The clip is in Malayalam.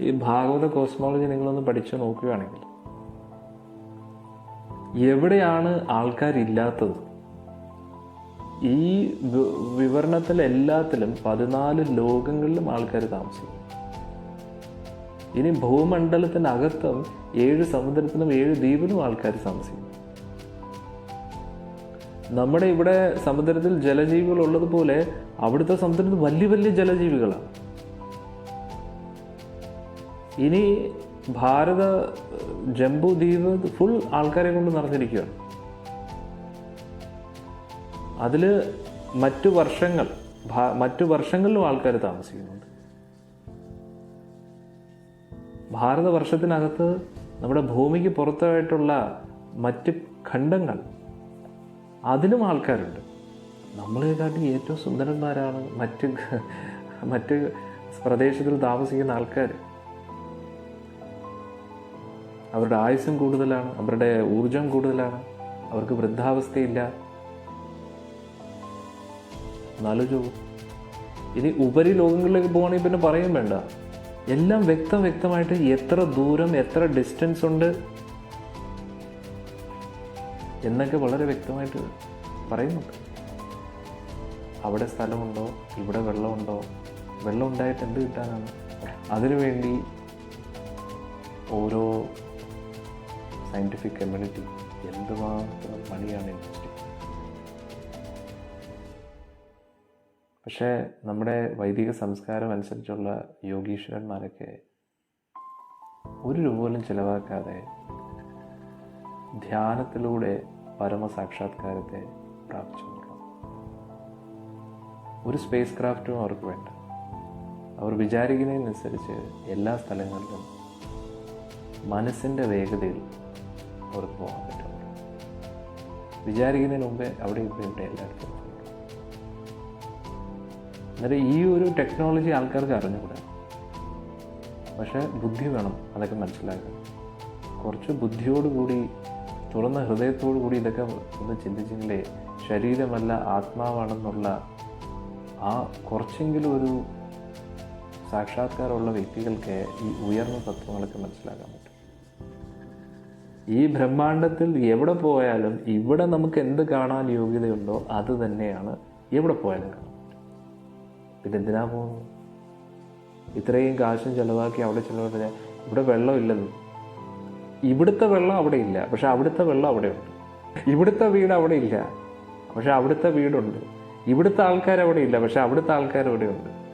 ഈ ഭാഗവത കോസ്മോളജി നിങ്ങളൊന്ന് പഠിച്ചു നോക്കുകയാണെങ്കിൽ എവിടെയാണ് ആൾക്കാരില്ലാത്തത്? ഈ വിവരണത്തിൽ എല്ലാത്തിലും പതിനാല് ലോകങ്ങളിലും ആൾക്കാർ താമസിക്കും ഇനി ഭൂമണ്ഡലത്തിനകത്തും ഏഴ് സമുദ്രത്തിലും ഏഴ് ദ്വീപിലും ആൾക്കാർ താമസിക്കും നമ്മുടെ ഇവിടെ സമുദ്രത്തിൽ ജലജീവികൾ ഉള്ളതുപോലെ അവിടുത്തെ സമുദ്രത്തിൽ വലിയ വലിയ ജലജീവികളാണ്. ഇനി ഭാരത ജംബു ദ്വീപ് ഫുൾ ആൾക്കാരെ കൊണ്ട് നിറഞ്ഞിരിക്കുകയാണ്. അതിൽ മറ്റു വർഷങ്ങൾ മറ്റു വർഷങ്ങളിലും ആൾക്കാർ താമസിക്കുന്നുണ്ട്. ഭാരതവർഷത്തിനകത്ത് നമ്മുടെ ഭൂമിക്ക് പുറത്തായിട്ടുള്ള മറ്റ് ഖണ്ഡങ്ങൾ അതിലും ആൾക്കാരുണ്ട്. നമ്മളെക്കാട്ടി ഏറ്റവും സുന്ദരന്മാരാണ് മറ്റ് മറ്റ് പ്രദേശത്തിൽ താമസിക്കുന്ന ആൾക്കാർ അവരുടെ ആയുസ്സും കൂടുതലാണ് അവരുടെ ഊർജം കൂടുതലാണ് അവർക്ക് വൃദ്ധാവസ്ഥയില്ല. എന്നാലോചിച്ചു. ഇനി ഉപരി ലോകങ്ങളിലേക്ക് പോകണമെങ്കിൽ പിന്നെ പറയും വേണ്ട. എല്ലാം വ്യക്തം വ്യക്തമായിട്ട് എത്ര ദൂരം എത്ര ഡിസ്റ്റൻസ് ഉണ്ട് എന്നൊക്കെ വളരെ വ്യക്തമായിട്ട് പറയുന്നുണ്ട്. അവിടെ സ്ഥലമുണ്ടോ? ഇവിടെ വെള്ളമുണ്ടോ? വെള്ളം ഉണ്ടായിട്ട് എന്ത് കിട്ടാനാണ്? അതിനുവേണ്ടി ഓരോ സയന്റിഫിക് കമ്മ്യൂണിറ്റി എന്തുമാത്രം പണിയാണ് ഇൻവെസ്റ്റ് പക്ഷേ നമ്മുടെ വൈദിക സംസ്കാരം അനുസരിച്ചുള്ള യോഗീശ്വരന്മാരൊക്കെ ഒരു രൂപ പോലും ചിലവാക്കാതെ ധ്യാനത്തിലൂടെ പരമസാക്ഷാത്കാരത്തെ പ്രാപിച്ചു. ഒരു സ്പേസ് ക്രാഫ്റ്റും അവർക്ക് വേണ്ട. അവർ വിചാരിക്കുന്നതിനനുസരിച്ച് എല്ലാ സ്ഥലങ്ങളിലും മനസ്സിന്റെ വേഗതയിൽ അവർക്ക് പോകാൻ പറ്റും. വിചാരിക്കുന്നതിന് മുമ്പേ അവിടെ ഇവിടെ ഇവിടെ എല്ലായിടത്തും അന്നേരം ഈ ഒരു ടെക്നോളജി ആൾക്കാർക്ക് അറിഞ്ഞുകൂടാ. പക്ഷേ ബുദ്ധി വേണം അതൊക്കെ മനസ്സിലാക്കാൻ. കുറച്ച് ബുദ്ധിയോടുകൂടി തുറന്ന ഹൃദയത്തോടു കൂടി ഇതൊക്കെ ഒന്ന് ചിന്തിച്ചെങ്കിലേ ശരീരമല്ല ആത്മാവാണെന്നുള്ള ആ കുറച്ചെങ്കിലും ഒരു സാക്ഷാത്കാരമുള്ള വ്യക്തികൾക്ക് ഈ ഉയർന്ന തത്വങ്ങളൊക്കെ മനസ്സിലാക്കാൻ പറ്റും. ഈ ബ്രഹ്മാണ്ടത്തിൽ എവിടെ പോയാലും ഇവിടെ നമുക്ക് എന്ത് കാണാൻ യോഗ്യതയുണ്ടോ അത് തന്നെയാണ് എവിടെ പോയാലും പിന്നെ എന്തിനാ പോകുന്നു ഇത്രയും കാശും ചിലവാക്കി അവിടെ ചിലവാക്കി ഇവിടെ വെള്ളമില്ലെന്ന് ഇവിടുത്തെ വെള്ളം അവിടെ ഇല്ല. പക്ഷെ അവിടുത്തെ വെള്ളം അവിടെയുണ്ട് ഇവിടുത്തെ വീട് അവിടെ ഇല്ല. പക്ഷെ അവിടുത്തെ വീടുണ്ട്. ഇവിടുത്തെ ആൾക്കാർ അവിടെ ഇല്ല. പക്ഷെ അവിടുത്തെ ആൾക്കാർ അവിടെ ഉണ്ട്.